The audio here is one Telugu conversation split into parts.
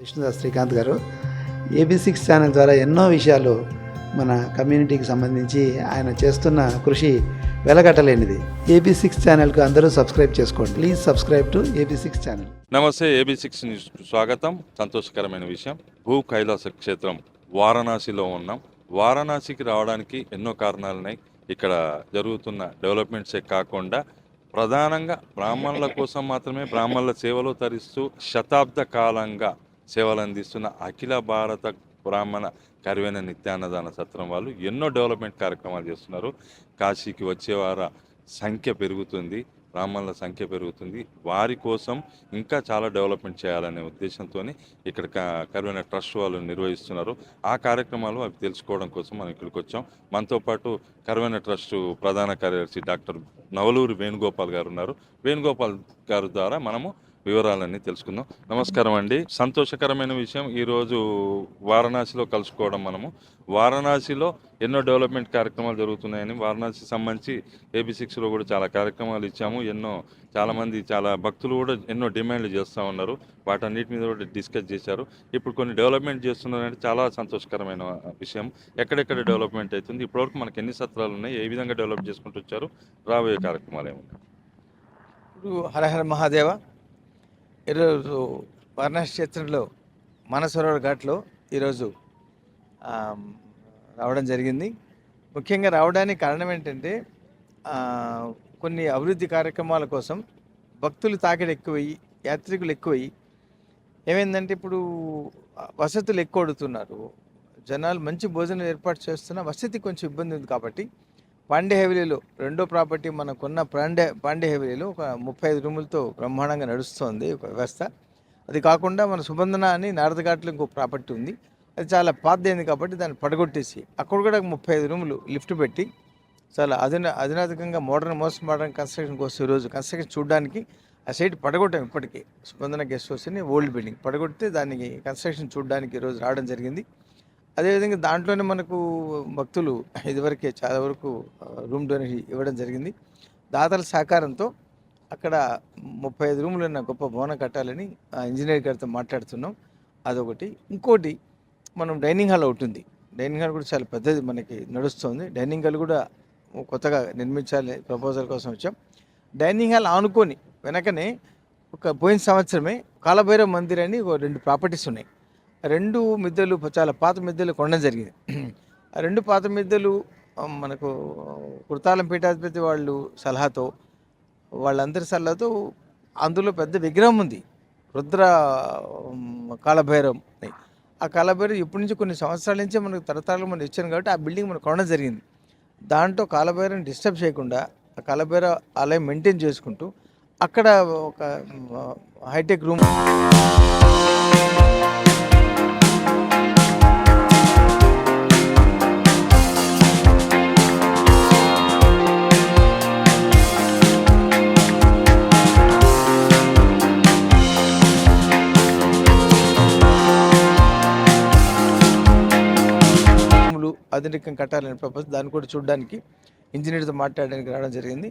విష్ణుదాస్ శ్రీకాంత్ గారు. ఏబీ సిక్స్ ఛానల్ ద్వారా ఎన్నో విషయాలు మన కమ్యూనిటీకి సంబంధించి ఆయన చేస్తున్న కృషి వెలగట్టలేనిది. ఏబీ సిక్స్ ఛానల్కు అందరూ సబ్స్క్రైబ్ చేసుకోండి. Please subscribe to A B six channel. నమస్తే ఏబీ సిక్స్ న్యూస్ స్వాగతం. సంతోషకరమైన విషయం. భూ కైలాస క్షేత్రం వారణాసిలో ఉన్నాం. వారణాసికి రావడానికి ఎన్నో కారణాలున్నాయి. ఇక్కడ జరుగుతున్న డెవలప్మెంట్సే కాకుండా ప్రధానంగా బ్రాహ్మణుల కోసం మాత్రమే బ్రాహ్మణుల సేవలు తరిస్తూ శతాబ్ద కాలంగా సేవలు అందిస్తున్న అఖిల భారత బ్రాహ్మణ కరువైన నిత్యాన్నదాన సత్రం వాళ్ళు ఎన్నో డెవలప్మెంట్ కార్యక్రమాలు చేస్తున్నారు. కాశీకి వచ్చేవార సంఖ్య పెరుగుతుంది. బ్రాహ్మణుల సంఖ్య పెరుగుతుంది. వారి కోసం ఇంకా చాలా డెవలప్మెంట్ చేయాలనే ఉద్దేశంతో ఇక్కడ క- కరువైన ట్రస్ట్ వాళ్ళు నిర్వహిస్తున్నారు. ఆ కార్యక్రమాలు అవి తెలుసుకోవడం కోసం మనం ఇక్కడికి వచ్చాం. మనతో పాటు కరువైన ట్రస్ట్ ప్రధాన కార్యదర్శి డాక్టర్ నవలూరి వేణుగోపాల్ గారు ఉన్నారు. వేణుగోపాల్ గారు ద్వారా మనము వివరాలన్నీ తెలుసుకుందాం. నమస్కారం అండి. సంతోషకరమైన విషయం ఈరోజు వారణాసిలో కలుసుకోవడం మనము. వారణాసిలో ఎన్నో డెవలప్మెంట్ కార్యక్రమాలు జరుగుతున్నాయని వారణాసి సంబంధించి ఏబీ సిక్స్లో కూడా చాలా కార్యక్రమాలు ఇచ్చాము. ఎన్నో చాలామంది చాలా భక్తులు కూడా ఎన్నో డిమాండ్లు చేస్తూ ఉన్నారు. వాటన్నిటి మీద కూడా డిస్కస్ చేశారు. ఇప్పుడు కొన్ని డెవలప్మెంట్ చేస్తున్నారంటే చాలా సంతోషకరమైన విషయం. ఎక్కడెక్కడ డెవలప్మెంట్ అవుతుంది ఇప్పటివరకు మనకి ఎన్ని సత్రాలు ఉన్నాయి ఏ విధంగా డెవలప్ చేసుకుంటూ వచ్చారు రాబోయే కార్యక్రమాలు ఏమున్నాయి? ఇప్పుడు హరహర మహాదేవ ఈరోజు వారణాసి క్షేత్రంలో మానసరోవర్ ఘాట్లో ఈరోజు రావడం జరిగింది. ముఖ్యంగా రావడానికి కారణం ఏంటంటే కొన్ని అభివృద్ధి కార్యక్రమాల కోసం భక్తులు తాకిడి ఎక్కువయ్యి యాత్రికులు ఎక్కువయ్యి ఏమైందంటే ఇప్పుడు వసతులు ఎక్కువ అడుగుతున్నారు. జనాలు మంచి భోజనం ఏర్పాటు చేస్తున్న వసతి కొంచెం ఇబ్బంది ఉంది కాబట్టి పాండే హెవీలీలో రెండో ప్రాపర్టీ మనకున్న పాండే పాండే హెవీలీలో ఒక ముప్పై ఐదు రూములతో బ్రహ్మాండంగా నడుస్తోంది ఒక వ్యవస్థ. అది కాకుండా మన సుబంధన అని నారదఘాట్లో ఇంకో ప్రాపర్టీ ఉంది. అది చాలా పాతదైంది కాబట్టి దాన్ని పడగొట్టేసి అక్కడ కూడా ముప్పై ఐదు రూములు లిఫ్ట్ పెట్టి చాలా అధున అధునాధికంగా మోడర్న్ మోస్ట్ మోడర్న్ కన్స్ట్రక్షన్ కోసం ఈరోజు కన్స్ట్రక్షన్ చూడడానికి ఆ సైట్ పడగొట్టాం ఇప్పటికీ. సుబంధన గెస్ట్ హౌస్ అని ఓల్డ్ బిల్డింగ్. పడగొడితే దానికి కన్స్ట్రక్షన్ చూడడానికి ఈరోజు రావడం జరిగింది. అదేవిధంగా దాంట్లోనే మనకు భక్తులు ఇదివరకే చాలా వరకు రూమ్ డొనేషన్ ఇవ్వడం జరిగింది. దాతల సహకారంతో అక్కడ ముప్పై ఐదు రూములు ఉన్న గొప్ప భవనం కట్టాలని ఇంజనీర్ గారితో మాట్లాడుతున్నాం. అదొకటి. ఇంకోటి మనం డైనింగ్ హాల్ ఒకటి ఉంది. డైనింగ్ హాల్ కూడా చాలా పెద్దది మనకి నడుస్తుంది. డైనింగ్ హాల్ కూడా కొత్తగా నిర్మించాలి ప్రపోజల్ కోసం వచ్చాం. డైనింగ్ హాల్ ఆనుకొని వెనకనే ఒక పోయిన సంవత్సరమే కాలభైరవ మందిర్ అని ఒక రెండు ప్రాపర్టీస్ ఉన్నాయి. రెండు మిద్దెలు చాలా పాత మిద్దెలు కొనడం జరిగింది. ఆ రెండు పాత మిద్దెలు మనకు కృతాలం పీఠాధిపతి వాళ్ళు సలహాతో వాళ్ళందరి సలహాతో అందులో పెద్ద విగ్రహం ఉంది. రుద్ర కాలభైరం కాలభైరవం ఆ కాలభైరం ఇప్పటి నుంచి కొన్ని సంవత్సరాల నుంచే మనకు తరతరాలు మనం ఇచ్చాను కాబట్టి ఆ బిల్డింగ్ మనకు కొనడం జరిగింది. దాంట్లో కాలభైరం డిస్టర్బ్ చేయకుండా ఆ కాలభైరవ ఆలయం మెయింటైన్ చేసుకుంటూ అక్కడ ఒక హైటెక్ రూమ్ ఆధునికం కట్టాలని ప్రపోజ్ దాన్ని కూడా చూడడానికి ఇంజనీర్తో మాట్లాడడానికి రావడం జరిగింది.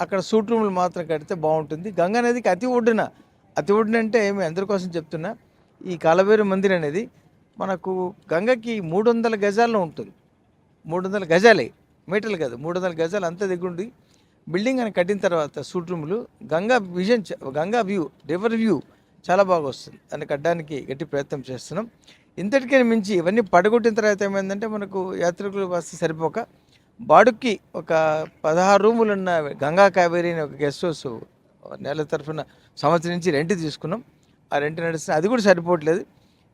అక్కడ సూట్ రూములు మాత్రం కడితే బాగుంటుంది. గంగా నదికి అతి ఒడ్డున అతి ఒడ్డున అంటే మేము అందరి కోసం చెప్తున్నా ఈ కాలవేరు మందిర్ అనేది మనకు గంగకి మూడు వందల గజాల్లో ఉంటుంది. మూడు వందల గజాలే మీటర్లు కాదు మూడు వందల గజాలు అంత దిగుండి బిల్డింగ్ అని కట్టిన తర్వాత సూట్ రూములు Ganga vision Ganga view river view చాలా బాగా వస్తుంది. దాన్ని కట్టడానికి గట్టి ప్రయత్నం చేస్తున్నాం. ఇంతటికే మించి ఇవన్నీ పడగొట్టిన తర్వాత ఏమైందంటే మనకు యాత్రికులు వస్తే సరిపోక బాడుక్కి ఒక పదహారు రూములు ఉన్న గంగా కావేరి అనే ఒక గెస్ట్ హౌస్ నెల తరఫున సంవత్సరం నుంచి రెంట్ తీసుకున్నాం. ఆ రెంట్ నడుస్తుంది అది కూడా సరిపోవట్లేదు.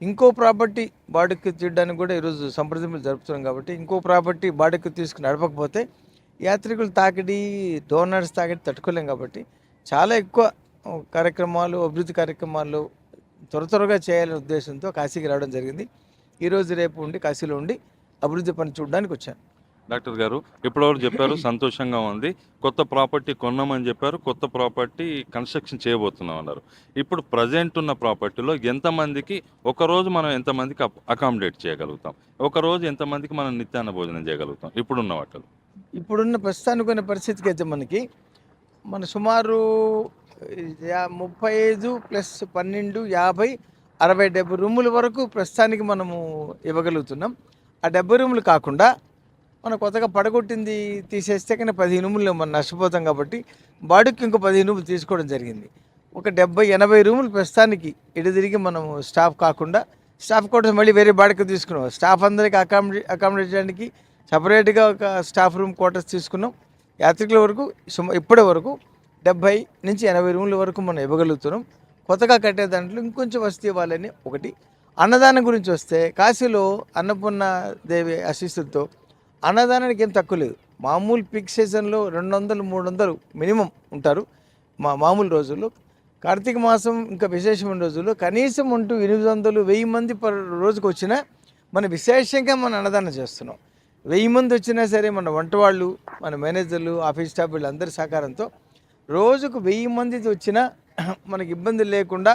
ఇంకో ప్రాపర్టీ బాడుక్కి తీయడానికి కూడా ఈరోజు సంప్రదింపులు జరుపుతున్నాం కాబట్టి ఇంకో ప్రాపర్టీ బాడుక్కి తీసుకుని నడపకపోతే యాత్రికులు తాకిడి డోనర్స్ తాకిడి తట్టుకోలేం కాబట్టి చాలా ఎక్కువ కార్యక్రమాలు అభివృద్ధి కార్యక్రమాలు త్వర త్వరగా చేయాలనే ఉద్దేశంతో కాశీకి రావడం జరిగింది. ఈరోజు రేపు ఉండి కాశీలో ఉండి అభివృద్ధి పని చూడడానికి వచ్చాను. డాక్టర్ గారు ఇప్పటివరకు చెప్పారు సంతోషంగా ఉంది. కొత్త ప్రాపర్టీ కొన్నామని చెప్పారు కొత్త ప్రాపర్టీ కన్స్ట్రక్షన్ చేయబోతున్నాం అన్నారు ఇప్పుడు ప్రజెంట్ ఉన్న ప్రాపర్టీలో ఎంతమందికి ఒక రోజు మనం ఎంతమందికి అకామిడేట్ చేయగలుగుతాం? ఒక రోజు ఎంతమందికి మనం నిత్యాన్న భోజనం చేయగలుగుతాం? ఇప్పుడున్న వాటిలో. ఇప్పుడున్న ప్రస్తుతానికి ఉన్న పరిస్థితికి అయితే మనకి మన సుమారు ముప్పై ఐదు ప్లస్ పన్నెండు యాభై అరవై డెబ్బై రూముల వరకు ప్రస్తుతానికి మనము ఇవ్వగలుగుతున్నాం. ఆ డెబ్బై రూములు కాకుండా మనం కొత్తగా పడగొట్టింది తీసేస్తే కానీ పదిహేను రూములు మనం నష్టపోతాం కాబట్టి బాడుకి ఇంకో పదిహేను రూములు తీసుకోవడం జరిగింది. ఒక డెబ్బై ఎనభై రూములు ప్రస్తుతానికి ఇటు తిరిగి మనము స్టాఫ్ కాకుండా స్టాఫ్ కోసం మళ్ళీ వేరే బాడికి తీసుకున్నాం. స్టాఫ్ అందరికి అకామిడే అకామిడేట్ చేయడానికి సపరేట్గా ఒక స్టాఫ్ రూమ్ క్వార్టర్స్ తీసుకున్నాం. యాత్రికుల వరకు సుమ ఇప్పటి వరకు డెబ్బై నుంచి ఎనభై రూముల వరకు మనం ఇవ్వగలుగుతున్నాం. కొత్తగా కట్టే దాంట్లో ఇంకొంచెం వస్తే ఇవ్వాలని ఒకటి. అన్నదానం గురించి వస్తే కాశీలో అన్నపూర్ణ దేవి ఆశీస్సులతో అన్నదానానికి ఏం తక్కువ లేదు. మామూలు పిక్ సీజన్లో రెండు వందలు మూడు వందలు మినిమం ఉంటారు మా మామూలు రోజుల్లో. కార్తీక మాసం ఇంకా విశేషమైన రోజుల్లో కనీసం ఉంటూ ఎనిమిది వందలు వెయ్యి మంది పర్ రోజుకు వచ్చినా మన విశేషంగా మనం అన్నదానం చేస్తున్నాం. వెయ్యి మంది వచ్చినా సరే మన వంట వాళ్ళు మన మేనేజర్లు ఆఫీస్ స్టాఫ్ వీళ్ళందరి సహకారంతో రోజుకు వెయ్యి మంది వచ్చినా మనకి ఇబ్బంది లేకుండా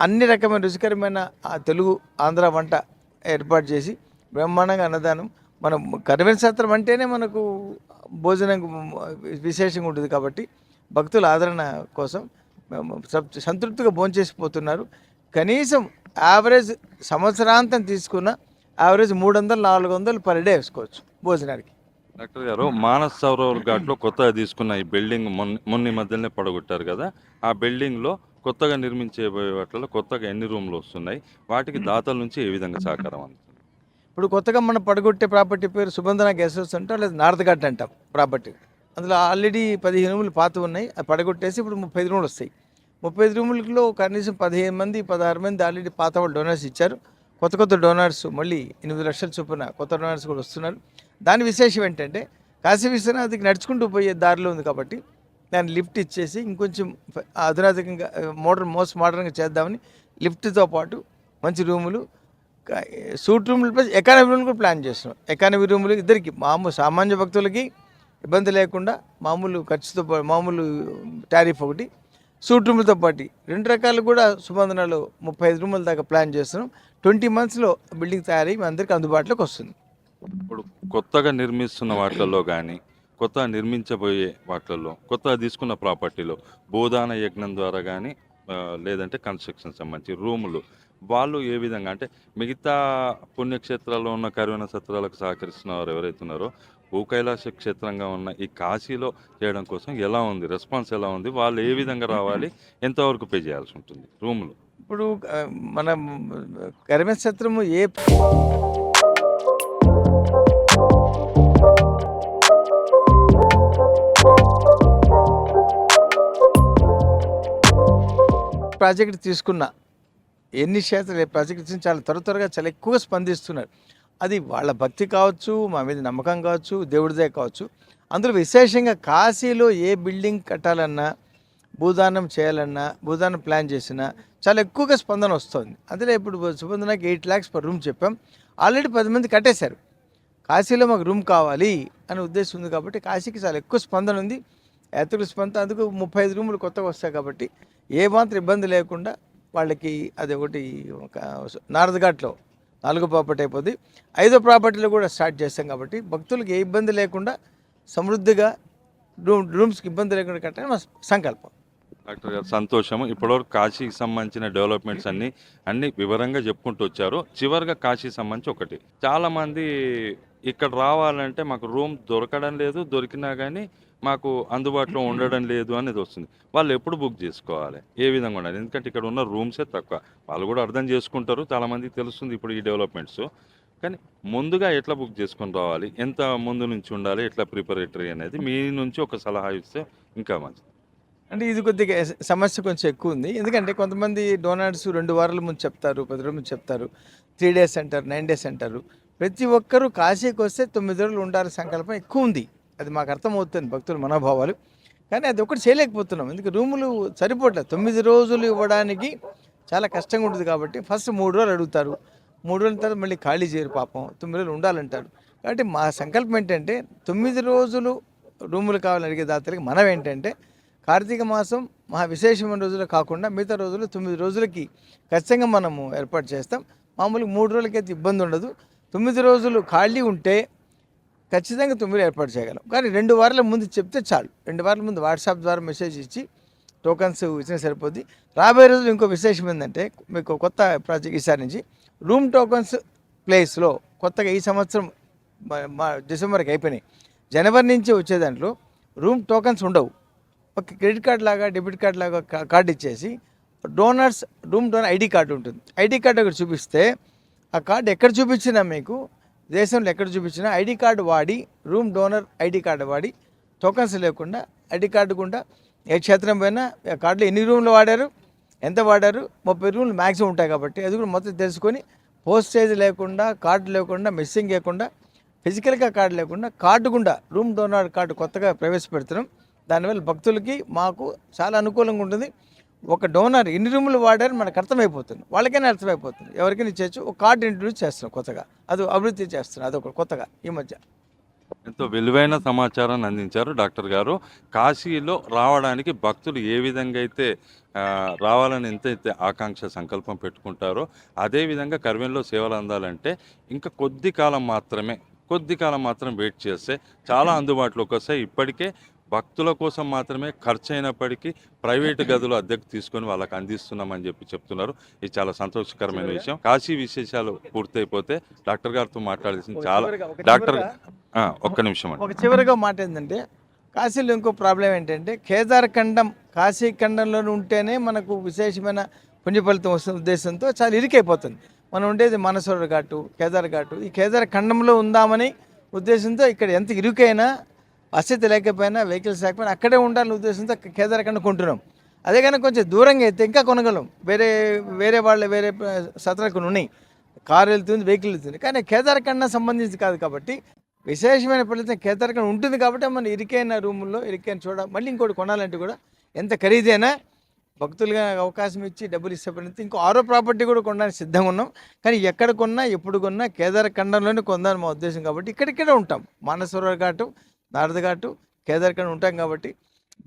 అన్ని రకమైన రుచికరమైన ఆ తెలుగు ఆంధ్ర వంట ఏర్పాటు చేసి బ్రహ్మాండంగా అన్నదానం. మనం కరివేణ శాస్త్రం అంటేనే మనకు భోజనం విశేషంగా ఉంటుంది కాబట్టి భక్తుల ఆదరణ కోసం సంతృప్తిగా భోంచేసిపోతున్నారు. కనీసం యావరేజ్ సంవత్సరాంతం తీసుకున్న యావరేజ్ మూడు వందలు నాలుగు వందలు పర్ డే వేసుకోవచ్చు భోజనానికి. డాక్టర్ గారు మానస్ సరోవర్ ఘాట్లో కొత్తగా తీసుకున్న ఈ బిల్డింగ్ మొన్న మొన్న మధ్యలోనే పడగొట్టారు కదా ఆ బిల్డింగ్లో కొత్తగా నిర్మించే వాటిలో కొత్తగా ఎన్ని రూమ్లు వస్తున్నాయి వాటికి దాతల నుంచి ఏ విధంగా సహకారం అందుతుంది? ఇప్పుడు కొత్తగా మనం పడగొట్టే ప్రాపర్టీ పేరు సుబంధన గెస్ట్ హౌస్ అంటాం లేదా నార్త్ ఘాట్ అంటాం ప్రాపర్టీ. అందులో ఆల్రెడీ పదిహేను రూములు పాత ఉన్నాయి అది పడగొట్టేసి ఇప్పుడు ముప్పై ఐదు రూములు వస్తాయి. ముప్పై ఐదు రూములలో కనీసం పదిహేను మంది పదహారు మంది ఆల్రెడీ పాత వాళ్ళు డోనర్స్ ఇచ్చారు. కొత్త కొత్త డోనర్స్ మళ్ళీ ఎనిమిది లక్షల చొప్పున కొత్త డోనర్స్ కూడా వస్తున్నారు. దాని విశేషం ఏంటంటే కాశీ విశ్వనాథ్కి నడుచుకుంటూ పోయే దారిలో ఉంది కాబట్టి దాన్ని లిఫ్ట్ ఇచ్చేసి ఇంకొంచెం ఫ- మోడర్న్ మోస్ట్ మోడర్న్గా చేద్దామని లిఫ్ట్తో పాటు మంచి రూములు సూట్ రూములు ప్లస్ ఎకానమీ రూమ్ కూడా ప్లాన్ చేస్తున్నాం. ఎకానమీ రూములు ఇద్దరికి మామూలు సామాన్య భక్తులకి ఇబ్బంది లేకుండా మామూలు ఖర్చుతో మామూలు టారిఫ్ ఒకటి సూట్ రూములతో పాటు రెండు రకాలు కూడా సుబంధనలో ముప్పై ఐదు రూముల దాకా ప్లాన్ చేస్తున్నాం. ట్వంటీ మంత్స్లో బిల్డింగ్ తయారై మీ అందరికీ అందుబాటులోకి వస్తుంది. ఇప్పుడు కొత్తగా నిర్మిస్తున్న వాటిల్లో కానీ కొత్తగా నిర్మించబోయే వాటిల్లో కొత్తగా తీసుకున్న ప్రాపర్టీలో బోధాన యజ్ఞం ద్వారా కానీ లేదంటే కన్స్ట్రక్షన్ సంబంధించి రూములు వాళ్ళు ఏ విధంగా అంటే మిగతా పుణ్యక్షేత్రాల్లో ఉన్న కరుణ సత్రాలకు సహకరిస్తున్న వారు ఎవరైతే ఉన్నారో భూకైలాస క్షేత్రంగా ఉన్న ఈ కాశీలో చేయడం కోసం ఎలా ఉంది రెస్పాన్స్ ఎలా ఉంది వాళ్ళు ఏ విధంగా రావాలి ఎంతవరకు పే చేయాల్సి ఉంటుంది రూములు? ఇప్పుడు మన మనం సత్రము ఏ ప్రాజెక్ట్ తీసుకున్నా ఎన్ని క్షేత్రాలు ఏ ప్రాజెక్ట్ తీసుకుని చాలా త్వర త్వరగా చాలా ఎక్కువగా స్పందిస్తున్నారు. అది వాళ్ళ భక్తి కావచ్చు మా మీద నమ్మకం కావచ్చు దేవుడిదే కావచ్చు. అందులో విశేషంగా కాశీలో ఏ బిల్డింగ్ కట్టాలన్నా భూదానం చేయాలన్నా భూదానం ప్లాన్ చేసినా చాలా ఎక్కువగా స్పందన వస్తుంది. అందులో ఇప్పుడు సుబంధనకి ఎయిట్ ల్యాక్స్ పర్ రూమ్ చెప్పాం. ఆల్రెడీ పది మంది కట్టేశారు. కాశీలో మాకు రూమ్ కావాలి అనే ఉద్దేశం ఉంది కాబట్టి కాశీకి చాలా ఎక్కువ స్పందన ఉంది. యాత్రికుల స్పందన అందుకు ముప్పై ఐదు రూములు కొత్తగా వస్తాయి కాబట్టి ఏ మాత్రం ఇబ్బంది లేకుండా వాళ్ళకి అది ఒకటి ఒక నారదఘాట్లో నాలుగో ప్రాపర్టీ అయిపోద్ది. ఐదో ప్రాపర్టీలో కూడా స్టార్ట్ చేస్తాం కాబట్టి భక్తులకు ఏ ఇబ్బంది లేకుండా సమృద్ధిగా రూమ్ రూమ్స్కి ఇబ్బంది లేకుండా కట్టడం మా సంకల్పం. డాక్టర్ గారు సంతోషం ఇప్పటివరకు కాశీకి సంబంధించిన డెవలప్మెంట్స్ అన్ని అన్ని వివరంగా చెప్పుకుంటూ వచ్చారు. చివరిగా కాశీకి సంబంధించి ఒకటి. చాలామంది ఇక్కడ రావాలంటే మాకు రూమ్ దొరకడం లేదు దొరికినా కానీ మాకు అందుబాటులో ఉండడం లేదు అనేది వస్తుంది. వాళ్ళు ఎప్పుడు బుక్ చేసుకోవాలి? ఏ విధంగా ఉండాలి? ఎందుకంటే ఇక్కడ ఉన్న రూమ్సే తక్కువ. వాళ్ళు కూడా అర్థం చేసుకుంటారు. చాలా మందికి తెలుస్తుంది ఇప్పుడు ఈ డెవలప్మెంట్స్. కానీ ముందుగా ఎట్లా బుక్ చేసుకొని రావాలి? ఎంత ముందు నుంచి ఉండాలి? ఎట్లా ప్రిపరేటరీ అనేది? మీ నుంచి ఒక సలహా ఇస్తే ఇంకా మంచిది. అంటే ఇది కొద్దిగా సమస్య కొంచెం ఎక్కువ ఉంది. ఎందుకంటే కొంతమంది డోనర్స్ రెండు వారాల ముందు చెప్తారు పది రోజుల ముందు చెప్తారు. త్రీ డేస్ అంటారు నైన్ డేస్ అంటారు ప్రతి ఒక్కరూ కాశీకి వస్తే తొమ్మిది రోజులు ఉండాలి సంకల్పం ఎక్కువ ఉంది. అది మాకు అర్థమవుతుంది భక్తుల మనోభావాలు. కానీ అది ఒకటి చేయలేకపోతున్నాం. ఎందుకు? రూములు సరిపోవట్లేదు. తొమ్మిది రోజులు ఇవ్వడానికి చాలా కష్టంగా ఉంటుంది కాబట్టి ఫస్ట్ మూడు రోజులు అడుగుతారు. మూడు రోజుల తర్వాత మళ్ళీ ఖాళీ చేయరు పాపం. తొమ్మిది రోజులు ఉండాలంటారు. కాబట్టి మా సంకల్పం ఏంటంటే తొమ్మిది రోజులు రూములు కావాలని అడిగే దాతలకి మనం ఏంటంటే కార్తీక మాసం మహా విశేషమైన రోజులు కాకుండా మిగతా రోజులు తొమ్మిది రోజులకి ఖచ్చితంగా మనము ఏర్పాటు చేస్తాం. మామూలుగా మూడు రోజులకైతే ఇబ్బంది ఉండదు. తొమ్మిది రోజులు ఖాళీ ఉంటే ఖచ్చితంగా తొమ్మిది ఏర్పాటు చేయగలం. కానీ రెండు వారాల ముందు చెప్తే చాలు. రెండు వారాల ముందు వాట్సాప్ ద్వారా మెసేజ్ ఇచ్చి టోకన్స్ ఇచ్చినా సరిపోద్ది. రాబోయే రోజులు ఇంకో విశేషం ఏంటంటే మీకు కొత్త ప్రాజెక్ట్ ఈసారి నుంచి రూమ్ టోకన్స్ ప్లేస్లో కొత్తగా ఈ సంవత్సరం మా డిసెంబర్కి అయిపోయినాయి. జనవరి నుంచి వచ్చే దాంట్లో రూమ్ టోకన్స్ ఉండవు. ఒక క్రెడిట్ కార్డ్ లాగా డెబిట్ కార్డ్ లాగా కార్డు ఇచ్చేసి donors room donor ID card ఉంటుంది. ఐడి కార్డు అక్కడ చూపిస్తే ఆ కార్డు ఎక్కడ చూపించినా మీకు దేశంలో ఎక్కడ చూపించినా ఐడి కార్డు వాడి రూమ్ డోనర్ ఐడి కార్డు వాడి టోకన్స్ లేకుండా ఐడి కార్డు గుండా ఏ క్షేత్రం పోయినా ఆ కార్డులో ఎన్ని రూమ్లు వాడారు ఎంత వాడారు ముప్పై రూమ్లు మ్యాక్సిమం ఉంటాయి కాబట్టి అది కూడా మొత్తం తెలుసుకొని పోస్టేజ్ లేకుండా కార్డు లేకుండా మిస్సింగ్ లేకుండా ఫిజికల్గా కార్డు లేకుండా కార్డు గుండా రూమ్ డోనర్ కార్డు కొత్తగా ప్రవేశపెడుతున్నాం. దానివల్ల భక్తులకి మాకు చాలా అనుకూలంగా ఉంటుంది. ఒక డోనర్ ఎన్ని రూములు వాడారు మనకు అర్థమైపోతుంది. వాళ్ళకైనా అర్థమైపోతుంది. ఎవరికైనా ఇచ్చేచ్చు ఒక కార్డు ఇంట్రడ్యూస్ చేస్తున్నాం కొత్తగా. అది అభివృద్ధి చేస్తున్నాం. అదొక కొత్తగా ఈ మధ్య. ఎంతో విలువైన సమాచారాన్ని అందించారు డాక్టర్ గారు. కాశీలో రావడానికి భక్తులు ఏ విధంగా అయితే రావాలని ఎంతైతే ఆకాంక్ష సంకల్పం పెట్టుకుంటారో అదేవిధంగా కర్వెన్లో సేవలు అందాలంటే ఇంకా కొద్ది కాలం మాత్రమే కొద్ది కాలం మాత్రం వెయిట్ చేస్తే చాలా అందుబాటులోకి వస్తాయి. ఇప్పటికే భక్తుల కోసం మాత్రమే ఖర్చు అయినప్పటికీ ప్రైవేటు గదులు అద్దెకు తీసుకొని వాళ్ళకి అందిస్తున్నామని చెప్పి చెప్తున్నారు. ఇది చాలా సంతోషకరమైన విషయం. కాశీ విశేషాలు పూర్తయిపోతే డాక్టర్ గారితో మాట్లాడాల్సింది చాలా డాక్టర్ ఒక్క నిమిషం అండి. ఒక చివరిగా మాట ఏంటంటే కాశీలో ఇంకో ప్రాబ్లం ఏంటంటే కేదార్ ఖండం కాశీ ఖండంలో ఉంటేనే మనకు విశేషమైన పుణ్య ఫలితం వస్తున్న ఉద్దేశంతో చాలా ఇరుకైపోతుంది. మనం ఉండేది మనసోర ఘాటు కేదార్ ఘాటు. ఈ కేదార్ ఖండంలో ఉందామని ఉద్దేశంతో ఇక్కడ ఎంత ఇరుకైనా వసతి లేకపోయినా వెహికల్స్ లేకపోయినా అక్కడే ఉండాలని ఉద్దేశంతో కేదార్ కన్నా కొంటున్నాం. అదే కానీ కొంచెం దూరంగా అయితే ఇంకా కొనగలం. వేరే వేరే వాళ్ళ వేరే సత్రాలు కొన్ని ఉన్నాయి. కారు వెళ్తుంది వెహికల్ వెళ్తుంది. కానీ కేదార్ఖండ సంబంధించి కాదు కాబట్టి విశేషమైన ఫలితం కేదారఖండ ఉంటుంది కాబట్టి మన ఇరికైన రూముల్లో ఇరికైన చూడ మళ్ళీ ఇంకోటి కొనాలంటే కూడా ఎంత ఖరీదైనా భక్తులుగా అవకాశం ఇచ్చి డబ్బులు ఇస్తే ఇంకో ఆరో ప్రాపర్టీ కూడా కొనడానికి సిద్ధంగా ఉన్నాం. కానీ ఎక్కడ కొన్నా ఎప్పుడు కొన్నా కేదార్ ఖండంలోనే మా ఉద్దేశం కాబట్టి ఇక్కడిక్కడే ఉంటాం. మానసరోవర్ ఘాటు నారద ఘాటు ఉంటాం కాబట్టి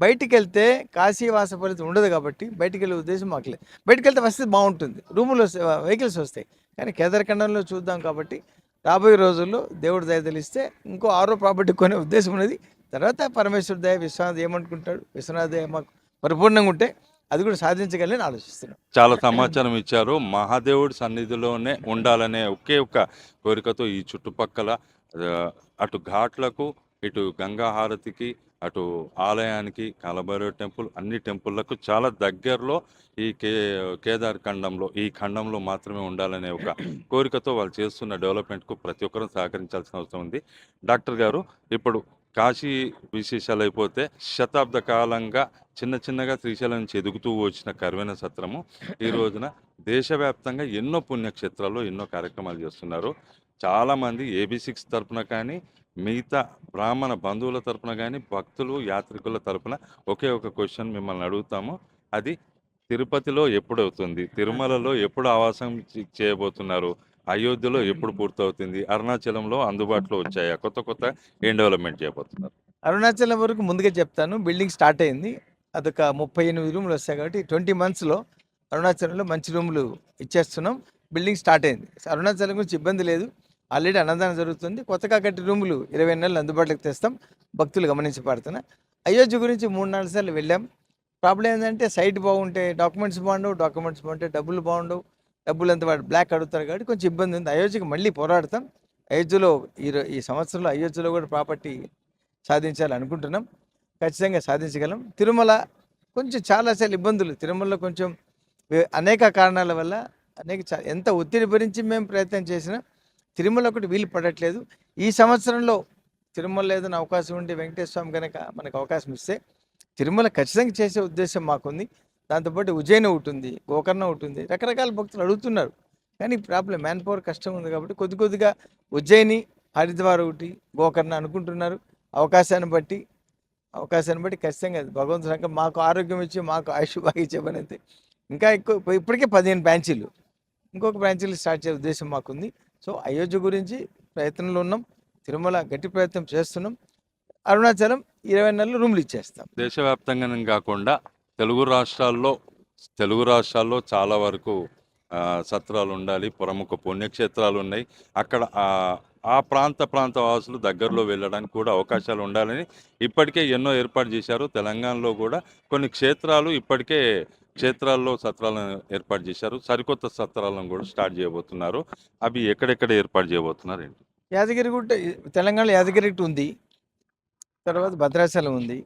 బయటికి వెళ్తే కాశీవాస ఫలితం ఉండదు కాబట్టి బయటికి వెళ్ళే ఉద్దేశం మాకు లేదు. బయటికి వెళ్తే వస్తే బాగుంటుంది. రూములు వెహికల్స్ వస్తాయి. కానీ కేదార్ఖండంలో చూద్దాం కాబట్టి రాబోయే రోజుల్లో దేవుడు దయ తెలిస్తే ఇంకో ఆరో ప్రాపర్టీ కొనే ఉద్దేశం ఉన్నది. తర్వాత పరమేశ్వర దయ విశ్వనాథ్ ఏమనుకుంటాడు? విశ్వనాథ్ దయ మాకు పరిపూర్ణంగా ఉంటే అది కూడా సాధించగలని ఆలోచిస్తున్నాం. చాలా సమాచారం ఇచ్చారు. మహాదేవుడి సన్నిధిలోనే ఉండాలనే ఒకే ఒక్క కోరికతో ఈ చుట్టుపక్కల అటు ఘాట్లకు ఇటు గంగా హారతికి అటు ఆలయానికి కాలభైరవ టెంపుల్ అన్ని టెంపుల్లకు చాలా దగ్గరలో ఈ కే కేదార్ ఖండంలో ఈ ఖండంలో మాత్రమే ఉండాలనే ఒక కోరికతో వాళ్ళు చేస్తున్న డెవలప్మెంట్కు ప్రతి ఒక్కరూ సహకరించాల్సిన అవసరం ఉంది. డాక్టర్ గారు ఇప్పుడు కాశీ విశేషాలు అయిపోతే శతాబ్ద కాలంగా చిన్న చిన్నగా శ్రీశైలం నుంచి ఎదుగుతూ వచ్చిన కరువైన సత్రము ఈ రోజున దేశవ్యాప్తంగా ఎన్నో పుణ్యక్షేత్రాల్లో ఎన్నో కార్యక్రమాలు చేస్తున్నారు. చాలామంది ఏబీ సిక్స్ తరపున కానీ మిగతా బ్రాహ్మణ బంధువుల తరపున కానీ భక్తులు యాత్రికుల తరపున ఒకే ఒక క్వశ్చన్ మిమ్మల్ని అడుగుతాము. అది తిరుపతిలో ఎప్పుడు అవుతుంది తిరుమలలో ఎప్పుడు ఆవాసం చేయబోతున్నారు? అయోధ్యలో ఎప్పుడు పూర్తవుతుంది? అరుణాచలంలో అందుబాటులో వచ్చాయా? కొత్త కొత్త ఏం డెవలప్మెంట్ చేయబోతున్నారు? అరుణాచలం వరకు ముందుగా చెప్తాను. బిల్డింగ్ స్టార్ట్ అయింది. అదొక ముప్పై ఎనిమిది రూములు వస్తాయి కాబట్టి ట్వంటీ మంత్స్లో అరుణాచలంలో మంచి రూములు ఇచ్చేస్తున్నాం. బిల్డింగ్ స్టార్ట్ అయింది. అరుణాచలం గురించి ఇబ్బంది లేదు. ఆల్రెడీ అన్నదానం జరుగుతుంది. కొత్తగా కట్టి రూములు ఇరవై నెలలు అందుబాటులోకి తెస్తాం. భక్తులు గమనించి అయోధ్య గురించి మూడు నాలుగు సార్లు వెళ్ళాం. ప్రాబ్లం ఏంటంటే సైట్ బాగుంటే డాక్యుమెంట్స్ బాగుండవు డాక్యుమెంట్స్ బాగుంటే డబ్బులు బాగుండవు. డబ్బులు అంతా వాడు బ్లాక్ అడుగుతారు కాబట్టి కొంచెం ఇబ్బంది ఉంది. అయోధ్యకి మళ్ళీ పోరాడతాం. అయోధ్యలో ఈ ఈ సంవత్సరంలో అయోధ్యలో కూడా ప్రాపర్టీ సాధించాలి అనుకుంటున్నాం ఖచ్చితంగా సాధించగలం. తిరుమల కొంచెం చాలాసార్లు ఇబ్బందులు. తిరుమలలో కొంచెం అనేక కారణాల వల్ల అనేక చా- ఎంత ఒత్తిడి భరించి మేము ప్రయత్నం చేసినా తిరుమల ఒకటి వీలు పడట్లేదు. ఈ సంవత్సరంలో తిరుమల ఏదైనా అవకాశం ఉంటే వెంకటేశ్వర స్వామి కనుక మనకు అవకాశం ఇస్తే తిరుమల ఖచ్చితంగా చేసే ఉద్దేశం మాకుంది. దాంతోపాటు ఉజ్జయిని ఉంటుంది గోకర్ణ ఉంటుంది రకరకాల భక్తులు అడుగుతున్నారు. కానీ ప్రాబ్లం మ్యాన్ పవర్ కష్టం ఉంది కాబట్టి కొద్ది కొద్దిగా ఉజ్జయిని హరిద్వార్ ఒకటి గోకర్ణ అనుకుంటున్నారు. అవకాశాన్ని బట్టి అవకాశాన్ని బట్టి ఖచ్చితంగా అది భగవంతుడు సంకల్పం మాకు ఆరోగ్యం ఇచ్చి మాకు ఆయుష్ బాగా ఇచ్చే పని అయితే ఇంకా ఎక్కువ ఇప్పటికే పదిహేను బ్రాంచీలు. ఇంకొక బ్రాంచీలు స్టార్ట్ చేసే ఉద్దేశం మాకుంది. సో అయోధ్య గురించి ప్రయత్నంలో ఉన్నాం. తిరుమల గట్టి ప్రయత్నం చేస్తున్నాం. అరుణాచలం ఇరవై నెలలు రూమ్లు ఇచ్చేస్తాం. దేశవ్యాప్తంగా కాకుండా తెలుగు రాష్ట్రాల్లో తెలుగు రాష్ట్రాల్లో చాలా వరకు సత్రాలు ఉండాలి ప్రముఖ పుణ్యక్షేత్రాలు ఉన్నాయి. అక్కడ ఆ ప్రాంత ప్రాంత వాసులు దగ్గరలో వెళ్ళడానికి కూడా అవకాశాలు ఉండాలని ఇప్పటికే ఎన్నో ఏర్పాటు చేశారు. తెలంగాణలో కూడా కొన్ని క్షేత్రాలు ఇప్పటికే క్షేత్రాల్లో సత్రాలను ఏర్పాటు చేశారు. సరికొత్త సత్రాలను కూడా స్టార్ట్ చేయబోతున్నారు. అవి ఎక్కడెక్కడ ఏర్పాటు చేయబోతున్నారు ఏంటి? యాదగిరిగుట్ట తెలంగాణ యాదగిరిగుట్ట ఉంది. తర్వాత భద్రాచలం ఉంది.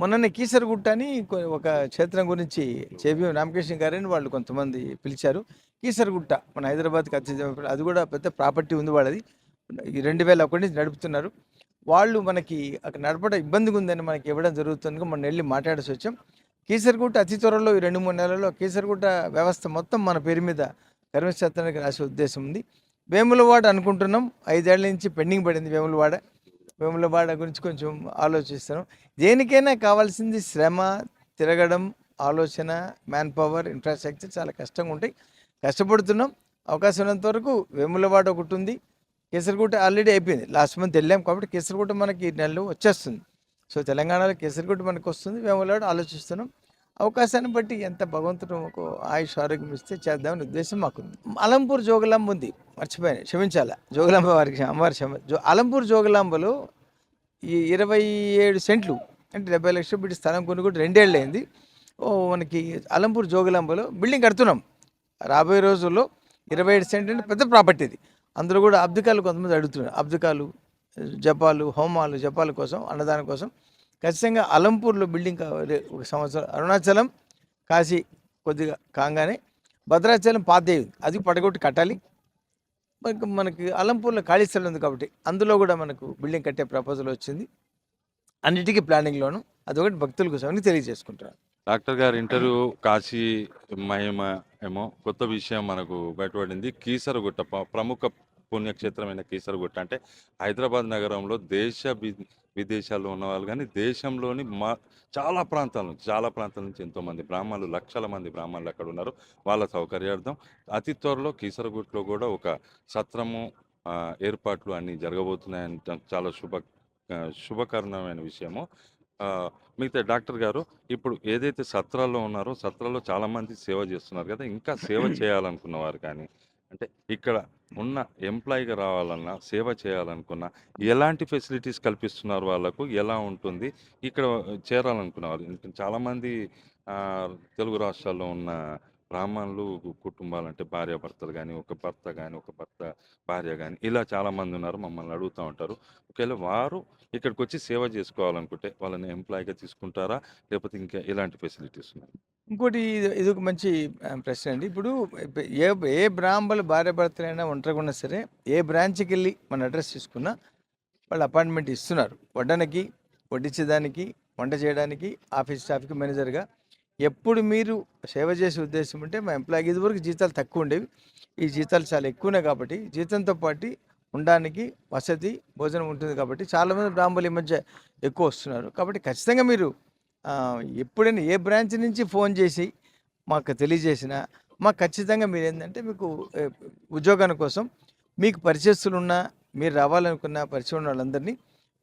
మొన్ననే కీసరగుట్ట అని ఒక క్షేత్రం గురించి చేబి రామకృష్ణ గారని వాళ్ళు కొంతమంది పిలిచారు. కీసరగుట్ట మన హైదరాబాద్కి అతి అది కూడా పెద్ద ప్రాపర్టీ ఉంది వాళ్ళది. ఈ రెండు వేల ఒకటి నుంచి నడుపుతున్నారు. వాళ్ళు మనకి అక్కడ నడపడం ఇబ్బందిగా ఉందని మనకి ఇవ్వడం జరుగుతుంది మనం వెళ్ళి మాట్లాడాల్సి వచ్చాం. కీసరగుట్ట అతి త్వరలో ఈ రెండు మూడు నెలల్లో కీసరగుట్ట వ్యవస్థ మొత్తం మన పేరు మీద కర్మశాస్త్రానికి రాసే ఉద్దేశం ఉంది. వేములవాడ అనుకుంటున్నాం. ఐదేళ్ళ నుంచి పెండింగ్ పడింది వేములవాడ. వేములవాడ గురించి కొంచెం ఆలోచిస్తాను. దేనికైనా కావాల్సింది శ్రమ తిరగడం ఆలోచన మ్యాన్ పవర్ ఇన్ఫ్రాస్ట్రక్చర్ చాలా కష్టంగా ఉంటాయి. కష్టపడుతున్నాం. అవకాశం ఉన్నంత వరకు వేములవాడ ఒకటి ఉంది. కేసరిగుట్ట ఆల్రెడీ అయిపోయింది. లాస్ట్ మంత్ వెళ్ళాం కాబట్టి కేసరిగుట్ట మనకి ఈ నెలలో వచ్చేస్తుంది. సో తెలంగాణలో కేసరిగుట్ట మనకు వస్తుంది. వేములవాడ ఆలోచిస్తున్నాం. అవకాశాన్ని బట్టి ఎంత భగవంతుడు ఒక ఆయుష్ ఆరోగ్యం ఇస్తే చేద్దామని ఉద్దేశం మాకుంది. అలంపూర్ జోగులాంబ ఉంది. మర్చిపోయాను క్షమించాల? జోగులాంబ వారికి అమ్మవారి క్షమ. జో అలంపూర్ జోగులాంబలో ఈ ఇరవై ఏడు సెంట్లు అంటే డెబ్బై లక్షలు పెట్టి స్థలం కొన్ని కూడా రెండేళ్ళు అయింది. ఓ మనకి అలంపూర్ జోగులాంబలో బిల్డింగ్ కడుతున్నాం. రాబోయే రోజుల్లో ఇరవై ఏడు సెంట్లు అంటే పెద్ద ప్రాపర్టీ ఇది అందులో కూడా అబ్దికాలు కొంతమంది అడుగుతున్నారు. అబ్దికాలు జపాలు హోమాలు జపాల కోసం అన్నదానం కోసం. ఖచ్చితంగా అలంపూర్లో బిల్డింగ్ కావాలి. ఒక సంవత్సరం. అరుణాచలం కాశీ కొద్దిగా కాగానే భద్రాచలం పాతేవి అది పడగొట్టి కట్టాలి. మనకు మనకి అలంపూర్లో ఖాళీ స్థలం ఉంది కాబట్టి అందులో కూడా మనకు బిల్డింగ్ కట్టే ప్రపోజల్ వచ్చింది. అన్నిటికీ ప్లానింగ్లోను అదొకటి భక్తుల కోసం అని తెలియజేసుకుంటున్నాను. డాక్టర్ గారు ఇంటర్వ్యూ కాశీ మహిమ ఏమో కొత్త విషయం మనకు బయటపడింది. కీసరగుట్ట ప్రముఖ పుణ్యక్షేత్రమైన కీసరగుట్ట అంటే హైదరాబాద్ నగరంలో దేశ విదేశాల్లో ఉన్న వాళ్ళు కానీ దేశంలోని మా చాలా ప్రాంతాల నుంచి చాలా ప్రాంతాల నుంచి ఎంతోమంది బ్రాహ్మణులు లక్షల మంది బ్రాహ్మణులు అక్కడ ఉన్నారు. వాళ్ళ సౌకర్యార్థం అతి త్వరలో కీసరగుట్టలో కూడా ఒక సత్రము ఏర్పాట్లు అన్నీ జరగబోతున్నాయని చాలా శుభ శుభకరణమైన విషయము. మిగతా డాక్టర్ గారు ఇప్పుడు ఏదైతే సత్రాల్లో ఉన్నారో సత్రాల్లో చాలా మంది సేవ చేస్తున్నారు కదా ఇంకా సేవ చేయాలనుకున్న వారు కానీ అంటే ఇక్కడ ఉన్న ఎంప్లాయీగా రావాలన్నా సేవ చేయాలనుకున్నా ఎలాంటి ఫెసిలిటీస్ కల్పిస్తున్నారు వాళ్ళకు? ఎలా ఉంటుంది? ఇక్కడ చేరాలనుకున్న వాళ్ళు చాలామంది తెలుగు రాష్ట్రాల్లో ఉన్న బ్రాహ్మణులు కుటుంబాలు అంటే భార్యాభర్తలు కానీ ఒక భర్త కానీ ఒక భర్త భార్య కానీ ఇలా చాలామంది ఉన్నారు మమ్మల్ని అడుగుతూ ఉంటారు. ఒకవేళ వారు ఇక్కడికి వచ్చి సేవ చేసుకోవాలనుకుంటే వాళ్ళని ఎంప్లాయీగా తీసుకుంటారా? లేకపోతే ఇంకా ఎలాంటి ఫెసిలిటీస్ ఉన్నాయి? ఇంకోటి ఇది- ఒక మంచి ప్రశ్న అండి. ఇప్పుడు ఏ ఏ బ్రాహ్మణులు భార్య భర్తలైనా ఒంటరిగా సరే ఏ బ్రాంచ్కి వెళ్ళి మన అడ్రస్ తీసుకున్నా వాళ్ళు అపాయింట్మెంట్ ఇస్తున్నారు. వడ్డనకి వడ్డించేదానికి వంట చేయడానికి ఆఫీస్ స్టాఫ్కి మేనేజర్గా ఎప్పుడు మీరు సేవ చేసే ఉద్దేశం ఉంటే మా ఎంప్లాయీకి ఇదివరకు జీతాలు తక్కువ ఉండేవి. ఈ జీతాలు చాలా ఎక్కువనే కాబట్టి జీతంతో పాటు ఉండడానికి వసతి భోజనం ఉంటుంది కాబట్టి చాలామంది బ్రాహ్మణులు ఈ మధ్య ఎక్కువ వస్తున్నారు. కాబట్టి ఖచ్చితంగా మీరు ఎప్పుడైనా ఏ బ్రాంచ్ నుంచి ఫోన్ చేసి మాకు తెలియజేసినా మాకు ఖచ్చితంగా మీరు ఏంటంటే మీకు ఉద్యోగాల కోసం మీకు పరిచయస్తులు ఉన్నా మీరు రావాలనుకున్న పరిచయం ఉన్న వాళ్ళందరినీ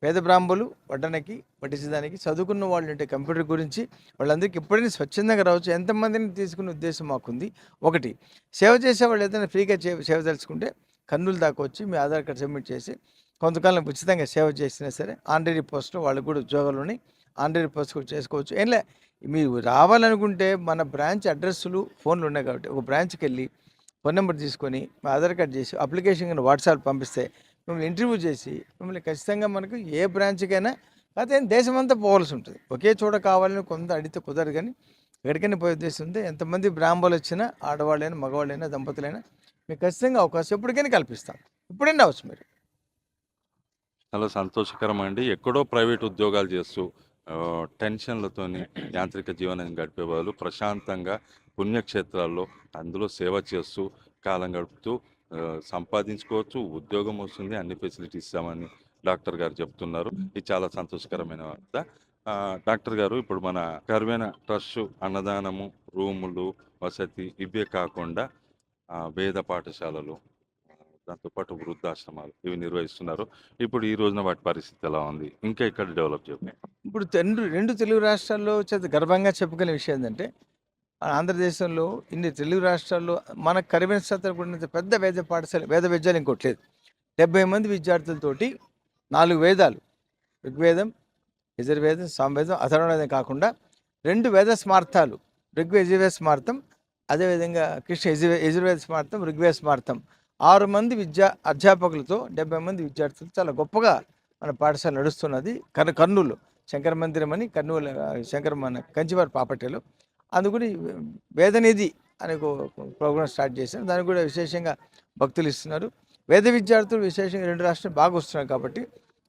పేద బ్రాహ్మణులు వడ్డనకి పట్టించడానికి చదువుకున్న వాళ్ళు ఉంటే కంప్యూటర్ గురించి వాళ్ళందరికీ ఎప్పుడైనా స్వచ్ఛందంగా రావచ్చు. ఎంతమందిని తీసుకునే ఉద్దేశం మాకుంది? ఒకటి సేవ చేసే వాళ్ళు ఏదైనా ఫ్రీగా చే సేవ తెలుసుకుంటే కన్నులు దాకా వచ్చి మీ ఆధార్ కార్డు సబ్మిట్ చేసి కొంతకాలం ఉచితంగా సేవ చేసినా సరే ఆన్లైన్ పోస్ట్లో వాళ్ళకు కూడా ఉద్యోగాలు ఉన్నాయి. ఆన్లైన్ పోస్ట్ కూడా చేసుకోవచ్చు. ఏంలే మీరు రావాలనుకుంటే మన బ్రాంచ్ అడ్రస్లు ఫోన్లు ఉన్నాయి కాబట్టి ఒక బ్రాంచ్కి వెళ్ళి ఫోన్ నెంబర్ తీసుకొని ఆధార్ కార్డ్ చేసి అప్లికేషన్ కానీ వాట్సాప్ పంపిస్తే మిమ్మల్ని ఇంటర్వ్యూ చేసి మిమ్మల్ని ఖచ్చితంగా మనకు ఏ బ్రాంచ్కైనా కాకపోతే దేశమంతా పోవాల్సి ఉంటుంది. ఒకే చోట కావాలని కొంత అడిగితే కుదరదు కానీ ఎక్కడికైనా పోయే ఉద్దేశం ఉంది ఎంతమంది బ్రాహ్మణులు వచ్చినా ఆడవాళ్ళైనా మగవాళ్ళైనా దంపతులైనా మీకు ఖచ్చితంగా అవకాశం ఎప్పటికైనా కల్పిస్తాం ఇప్పుడైనా అవచ్చు మీరు. చాలా సంతోషకరం అండి ఎక్కడో ప్రైవేట్ ఉద్యోగాలు చేస్తూ టెన్షన్లతో యాంత్రిక జీవనం గడిపే వాళ్ళు ప్రశాంతంగా పుణ్యక్షేత్రాల్లో అందులో సేవ చేస్తూ కాలం గడుపుతూ సంపాదించుకోవచ్చు ఉద్యోగం వస్తుంది అన్ని ఫెసిలిటీస్ ఇస్తామని డాక్టర్ గారు చెప్తున్నారు. ఇది చాలా సంతోషకరమైన వార్త. డాక్టర్ గారు ఇప్పుడు మన కరువైన ట్రస్ట్ అన్నదానము రూములు వసతి ఇవే కాకుండా వేద పాఠశాలలు దాంతోపాటు వృద్ధాశ్రమాలు ఇవి నిర్వహిస్తున్నారు. ఇప్పుడు ఈ రోజున వాటి పరిస్థితి ఎలా ఉంది? ఇంకా ఇక్కడ డెవలప్ చేయాలి? ఇప్పుడు రెండు రెండు తెలుగు రాష్ట్రాల్లో గర్వంగా చెప్పుకునే విషయం ఏంటంటే మన ఆంధ్రదేశంలో ఇన్ని తెలుగు రాష్ట్రాల్లో మన కరివెన్ సత్రం కూడా పెద్ద వేద పాఠశాల వేద విద్యాలయం ఇంకోటి లేదు. డెబ్బై మంది విద్యార్థులతోటి నాలుగు వేదాలు ఋగ్వేదం యజుర్వేదం సామవేదం అథర్వవేదం కాకుండా రెండు వేద స్మార్థాలు ఋగ్వేద యజుర్వేద స్మార్థం అదేవిధంగా కృష్ణ యజుర్వే యజుర్వేద స్మార్థం ఋగ్వేద స్మార్థం ఆరు మంది విద్యా అధ్యాపకులతో డెబ్బై మంది విద్యార్థులు చాలా గొప్పగా మన పాఠశాల నడుస్తున్నది కర్ కర్నూలు శంకర మందిరం అని కర్నూలు ఆ, శంకర మన కంచివారి పాపట్టెలో అందుకని వేదనిధి అనే ప్రోగ్రామ్ స్టార్ట్ చేశాను దానికి కూడా విశేషంగా భక్తులు ఇస్తున్నారు. వేద విద్యార్థులు విశేషంగా రెండు రాష్ట్రాలు బాగా వస్తున్నారు కాబట్టి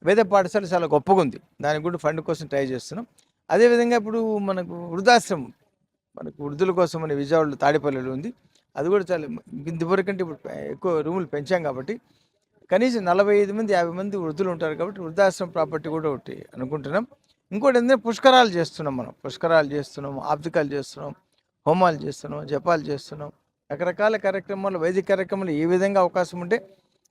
వేద పాఠశాల చాలా గొప్పగా ఉంది. దానికి కూడా ఫండ్ కోసం ట్రై చేస్తున్నాం. అదేవిధంగా ఇప్పుడు మనకు వృద్ధాశ్రమం మనకు వృద్ధుల కోసం అనే విజయవాడలో తాడేపల్లిలో ఉంది. అది కూడా చాలా ఇంతవరకంటే ఇప్పుడు ఎక్కువ రూములు పెంచాం కాబట్టి కనీసం నలభై ఐదు మంది యాభై మంది వృద్ధులు ఉంటారు కాబట్టి వృద్ధాశ్రమం ప్రాపర్టీ కూడా ఒకటి అనుకుంటున్నాం. ఇంకోటి ఏంటంటే పుష్కరాలు చేస్తున్నాం మనం. పుష్కరాలు చేస్తున్నాం ఆబ్దికాలు చేస్తున్నాం హోమాలు చేస్తున్నాం జపాలు చేస్తున్నాం. రకరకాల కార్యక్రమాలు వైదిక కార్యక్రమాలు ఏ విధంగా అవకాశం ఉంటే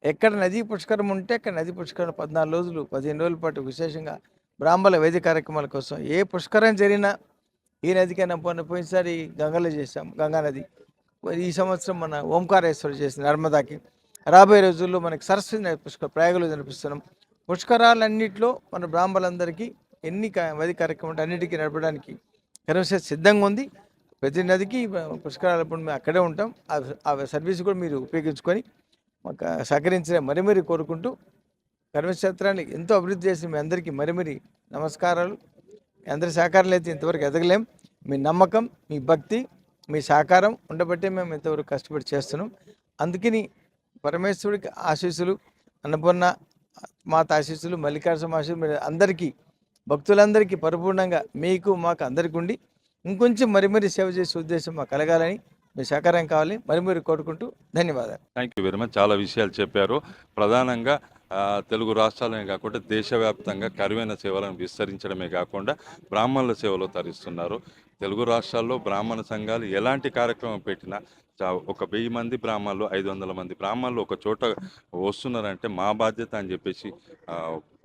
ఎక్కడ నదీ పుష్కరం ఉంటే అక్కడ నదీ పుష్కరం పద్నాలుగు రోజులు పదిహేను రోజుల పాటు విశేషంగా బ్రాహ్మణ వైదిక కార్యక్రమాల కోసం ఏ పుష్కరం జరిగినా ఈ నదికైనా పోయిన పోయినసారి గంగలో చేసాం గంగా నది. ఈ సంవత్సరం మన ఓంకారేశ్వర చేసిన నర్మదాకి రాబోయే రోజుల్లో మనకి సరస్వతి పుష్కర ప్రయాగలు జరిపిస్తున్నాం. పుష్కరాలన్నింటిలో మన బ్రాహ్మణులందరికీ ఎన్ని వది వైదిక కార్యక్రమాలు అన్నిటికీ నడపడానికి కనీసం సిద్ధంగా ఉంది. ప్రతి నదికి పుష్కరాలప్పుడు మేము అక్కడే ఉంటాం. ఆ- సర్వీస్ కూడా మీరు ఉపయోగించుకొని మాకు సహకరించిన మరి మరి కోరుకుంటూ కర్మక్షేత్రాన్ని ఎంతో అభివృద్ధి చేసిన మీ అందరికీ మరి మరి నమస్కారాలు అందరి సహకారాలు అయితే ఇంతవరకు ఎదగలేం. మీ నమ్మకం మీ భక్తి మీ సహకారం ఉండబట్టే మేము ఇంతవరకు కష్టపడి చేస్తున్నాం. అందుకని పరమేశ్వరుడికి ఆశీస్సులు అన్నపూర్ణ మాత ఆశీస్సులు మల్లికార్జున ఆశీస్సులు మీరు అందరికీ భక్తులందరికీ పరిపూర్ణంగా మీకు మాకు అందరికీ ఉండి ఇంకొంచెం మరి మరి సేవ చేసే ఉద్దేశం మాకు కలగాలని మీ సహకారం కావాలి మరి మరి కోరుకుంటూ ధన్యవాదాలు. థ్యాంక్ యూ వెరీ మచ్ చాలా విషయాలు చెప్పారు. ప్రధానంగా తెలుగు రాష్ట్రాలనే కాకుండా దేశవ్యాప్తంగా కరువైన సేవలను విస్తరించడమే కాకుండా బ్రాహ్మణుల సేవలు తరిస్తున్నారు. తెలుగు రాష్ట్రాల్లో బ్రాహ్మణ సంఘాలు ఎలాంటి కార్యక్రమం పెట్టినా ఒక వెయ్యి మంది బ్రాహ్మణులు ఐదు వందల మంది బ్రాహ్మణులు ఒక చోట వస్తున్నారంటే మా బాధ్యత అని చెప్పేసి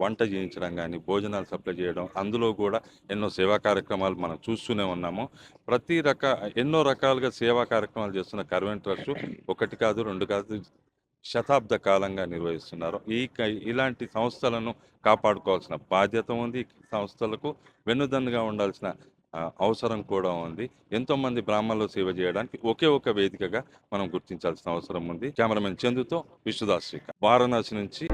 వంట చేయించడం కానీ భోజనాలు సప్లై చేయడం అందులో కూడా ఎన్నో సేవా కార్యక్రమాలు మనం చూస్తూనే ఉన్నాము. ప్రతి రక ఎన్నో రకాలుగా సేవా కార్యక్రమాలు చేస్తున్న కర్వెన్ ట్రస్ట్ ఒకటి కాదు రెండు కాదు శతాబ్ద కాలంగా నిర్వహిస్తున్నారు. ఈ ఇలాంటి సంస్థలను కాపాడుకోవాల్సిన బాధ్యత ఉంది. సంస్థలకు వెన్నుదన్నుగా ఉండాల్సిన అవసరం కూడా ఉంది. ఎంతోమంది బ్రాహ్మణులు సేవ చేయడానికి ఒకే ఒక వేదికగా మనం గుర్తించాల్సిన అవసరం ఉంది. కెమెరామెన్ చందుతో విష్ణుదాస్ శ్రీకాంత్. వారణాసి నుంచి